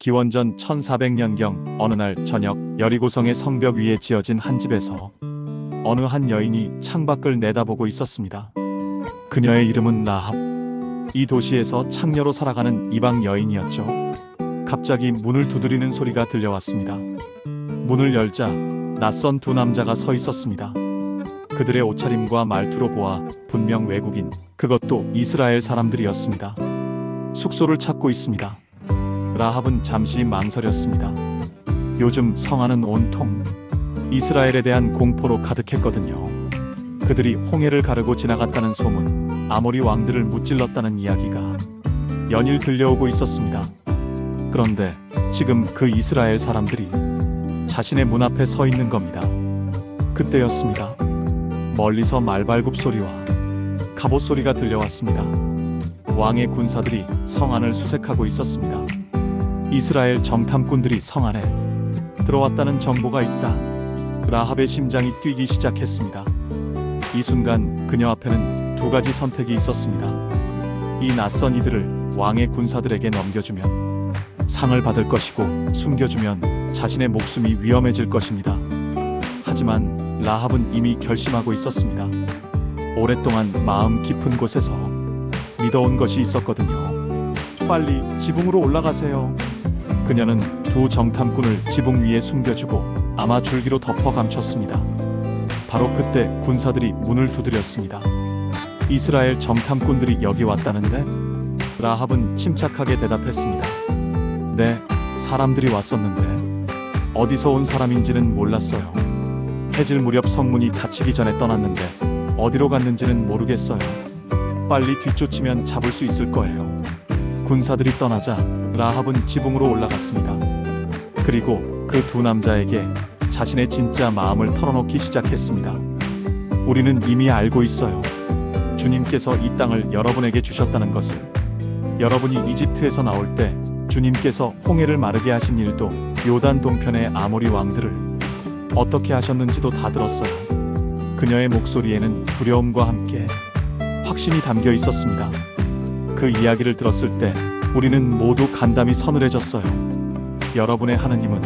기원전 1400년경 어느 날 저녁 여리고성의 성벽 위에 지어진 한 집에서 어느 한 여인이 창밖을 내다보고 있었습니다. 그녀의 이름은 라합. 이 도시에서 창녀로 살아가는 이방 여인이었죠. 갑자기 문을 두드리는 소리가 들려왔습니다. 문을 열자 낯선 두 남자가 서 있었습니다. 그들의 옷차림과 말투로 보아 분명 외국인, 그것도 이스라엘 사람들이었습니다. 숙소를 찾고 있습니다. 라합은 잠시 망설였습니다. 요즘 성안은 온통 이스라엘에 대한 공포로 가득했거든요. 그들이 홍해를 가르고 지나갔다는 소문, 아모리 왕들을 무찔렀다는 이야기가 연일 들려오고 있었습니다. 그런데 지금 그 이스라엘 사람들이 자신의 문 앞에 서 있는 겁니다. 그때였습니다. 멀리서 말발굽 소리와 갑옷 소리가 들려왔습니다. 왕의 군사들이 성안을 수색하고 있었습니다. 이스라엘 정탐꾼들이 성 안에 들어왔다는 정보가 있다. 라합의 심장이 뛰기 시작했습니다. 이 순간 그녀 앞에는 두 가지 선택이 있었습니다. 이 낯선 이들을 왕의 군사들에게 넘겨주면 상을 받을 것이고 숨겨주면 자신의 목숨이 위험해질 것입니다. 하지만 라합은 이미 결심하고 있었습니다. 오랫동안 마음 깊은 곳에서 믿어온 것이 있었거든요. 빨리 지붕으로 올라가세요. 그녀는 두 정탐꾼을 지붕 위에 숨겨주고 아마 줄기로 덮어 감췄습니다. 바로 그때 군사들이 문을 두드렸습니다. 이스라엘 정탐꾼들이 여기 왔다는데 라합은 침착하게 대답했습니다. 네, 사람들이 왔었는데 어디서 온 사람인지는 몰랐어요. 해질 무렵 성문이 닫히기 전에 떠났는데 어디로 갔는지는 모르겠어요. 빨리 뒤쫓으면 잡을 수 있을 거예요. 군사들이 떠나자 라합은 지붕으로 올라갔습니다. 그리고 그 두 남자에게 자신의 진짜 마음을 털어놓기 시작했습니다. 우리는 이미 알고 있어요. 주님께서 이 땅을 여러분에게 주셨다는 것을. 여러분이 이집트에서 나올 때 주님께서 홍해를 마르게 하신 일도 요단 동편의 아모리 왕들을 어떻게 하셨는지도 다 들었어요. 그녀의 목소리에는 두려움과 함께 확신이 담겨 있었습니다. 그 이야기를 들었을 때 우리는 모두 간담이 서늘해졌어요. 여러분의 하느님은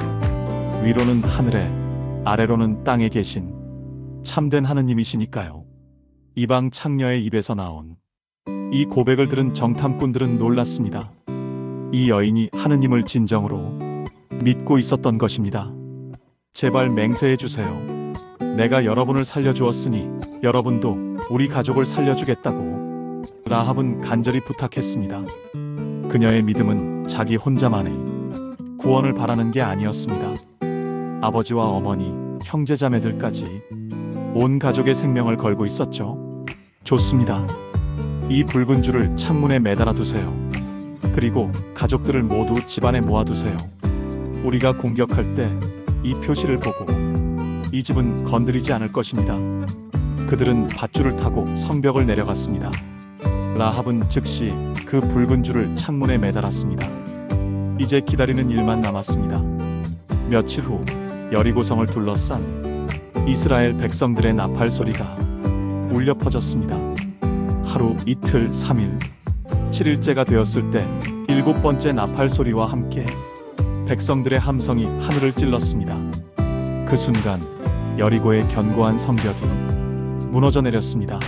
위로는 하늘에, 아래로는 땅에 계신 참된 하느님이시니까요. 이방 창녀의 입에서 나온 이 고백을 들은 정탐꾼들은 놀랐습니다. 이 여인이 하느님을 진정으로 믿고 있었던 것입니다. 제발 맹세해 주세요. 내가 여러분을 살려주었으니 여러분도 우리 가족을 살려주겠다고 라합은 간절히 부탁했습니다. 그녀의 믿음은 자기 혼자만의 구원을 바라는 게 아니었습니다. 아버지와 어머니, 형제자매들까지 온 가족의 생명을 걸고 있었죠. 좋습니다. 이 붉은 줄을 창문에 매달아 두세요. 그리고 가족들을 모두 집안에 모아 두세요. 우리가 공격할 때 이 표시를 보고 이 집은 건드리지 않을 것입니다. 그들은 밧줄을 타고 성벽을 내려갔습니다. 라합은 즉시 그 붉은 줄을 창문에 매달았습니다. 이제 기다리는 일만 남았습니다. 며칠 후 여리고성을 둘러싼 이스라엘 백성들의 나팔 소리가 울려 퍼졌습니다. 하루 이틀 삼일 7일째가 되었을 때 일곱 번째 나팔 소리와 함께 백성들의 함성이 하늘을 찔렀습니다. 그 순간 여리고의 견고한 성벽이 무너져 내렸습니다.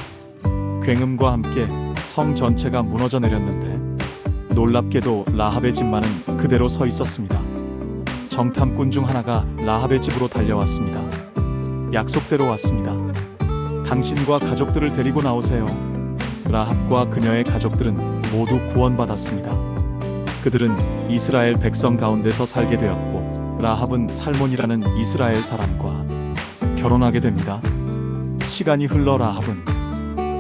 굉음과 함께 성 전체가 무너져 내렸는데 놀랍게도 라합의 집만은 그대로 서 있었습니다. 정탐꾼 중 하나가 라합의 집으로 달려왔습니다. 약속대로 왔습니다. 당신과 가족들을 데리고 나오세요. 라합과 그녀의 가족들은 모두 구원받았습니다. 그들은 이스라엘 백성 가운데서 살게 되었고 라합은 살몬이라는 이스라엘 사람과 결혼하게 됩니다. 시간이 흘러 라합은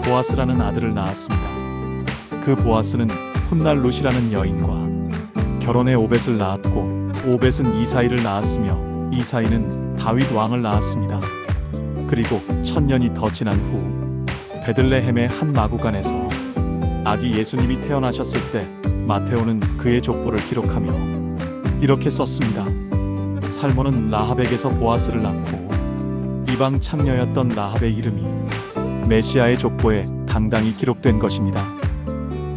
보아스라는 아들을 낳았습니다. 그 보아스는 훗날 룻이라는 여인과 결혼해 오벳을 낳았고 오벳은 이사이를 낳았으며 이사이는 다윗 왕을 낳았습니다. 그리고 천년이 더 지난 후 베들레헴의 한 마구간에서 아기 예수님이 태어나셨을 때 마테오는 그의 족보를 기록하며 이렇게 썼습니다. 살몬은 라합에게서 보아스를 낳고 이방 창녀였던 라합의 이름이 메시아의 족보에 당당히 기록된 것입니다.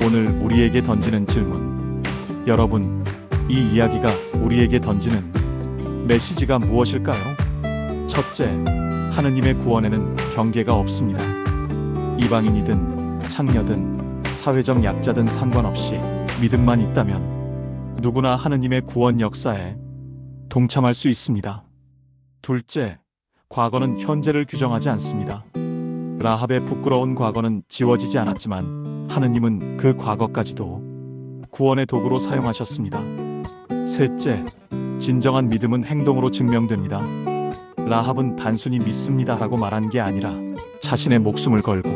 오늘 우리에게 던지는 질문. 여러분, 이 이야기가 우리에게 던지는 메시지가 무엇일까요? 첫째, 하느님의 구원에는 경계가 없습니다. 이방인이든 창녀든 사회적 약자든 상관없이 믿음만 있다면 누구나 하느님의 구원 역사에 동참할 수 있습니다. 둘째, 과거는 현재를 규정하지 않습니다. 라합의 부끄러운 과거는 지워지지 않았지만 하느님은 그 과거까지도 구원의 도구로 사용하셨습니다. 셋째, 진정한 믿음은 행동으로 증명됩니다. 라합은 단순히 믿습니다라고 말한 게 아니라 자신의 목숨을 걸고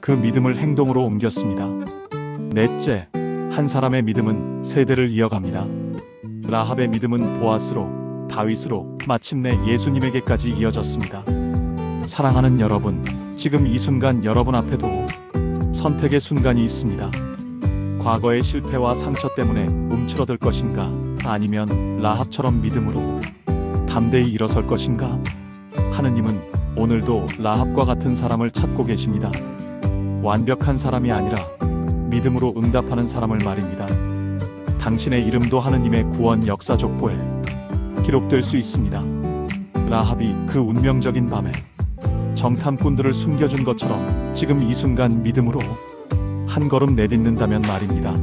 그 믿음을 행동으로 옮겼습니다. 넷째, 한 사람의 믿음은 세대를 이어갑니다. 라합의 믿음은 보아스로 다윗으로 마침내 예수님에게까지 이어졌습니다. 사랑하는 여러분, 지금 이 순간 여러분 앞에도 선택의 순간이 있습니다. 과거의 실패와 상처 때문에 움츠러들 것인가? 아니면 라합처럼 믿음으로 담대히 일어설 것인가? 하느님은 오늘도 라합과 같은 사람을 찾고 계십니다. 완벽한 사람이 아니라 믿음으로 응답하는 사람을 말입니다. 당신의 이름도 하느님의 구원 역사 족보에 기록될 수 있습니다. 라합이 그 운명적인 밤에 정탐꾼들을 숨겨준 것처럼 지금 이 순간 믿음으로 한 걸음 내딛는다면 말입니다.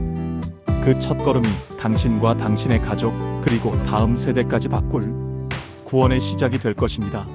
그 첫 걸음이 당신과 당신의 가족 그리고 다음 세대까지 바꿀 구원의 시작이 될 것입니다.